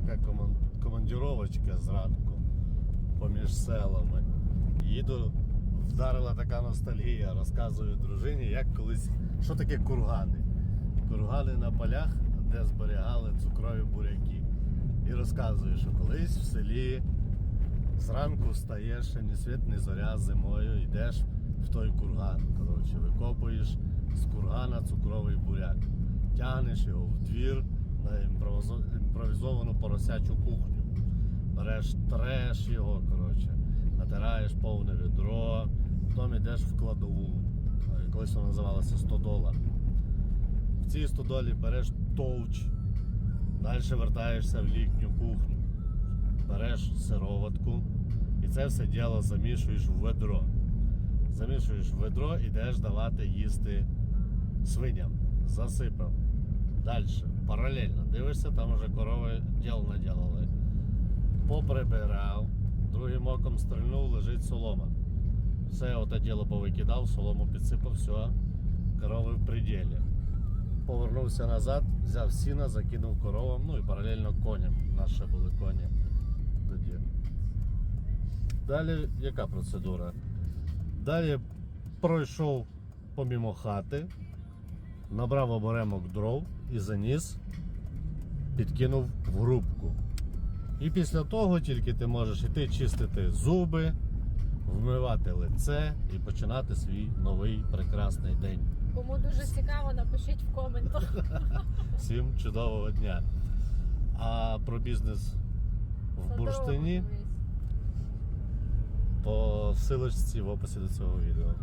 така коман- командіровочка зранку поміж селами. Їду, вдарила така ностальгія. Розказую дружині, як колись, що таке кургани. Кургани на полях, де зберігали цукрові буряки. І розказую, що колись в селі зранку встаєш, ні світ, ні зоря зимою, йдеш в той курган. Коротше, викопуєш з кургана цукровий буряк, тягнеш його в двір на імпровізовану поросячу кухню. Береш треш його, коротше, натираєш повне відро, потім йдеш в кладову. Колись вона називалася 100 долар. В цій стодолі береш товч, далі вертаєшся в літню кухню береш сироватку і це все діло замішуєш в ведро. Замішуєш в ведро і йдеш давати їсти свиням. Засипав. Далі, паралельно. Дивишся, там вже корови діл наділили. Поприбирав, другим оком стрільнув, лежить солома. Все оте діло повикидав, солому підсипав, все, корови в пределі. Повернувся назад, взяв сіна, закинув коровам, ну і паралельно коням. Наші були коні тоді. Далі яка процедура? Далі пройшов помімо хати, набрав оберемок дров і заніс, підкинув в грубку. І після того тільки ти можеш іти чистити зуби, вмивати лице і починати свій новий прекрасний день. Кому дуже цікаво, напишіть в коментах. Всім чудового дня. А про бізнес в бурштині по силочці в описі до цього відео.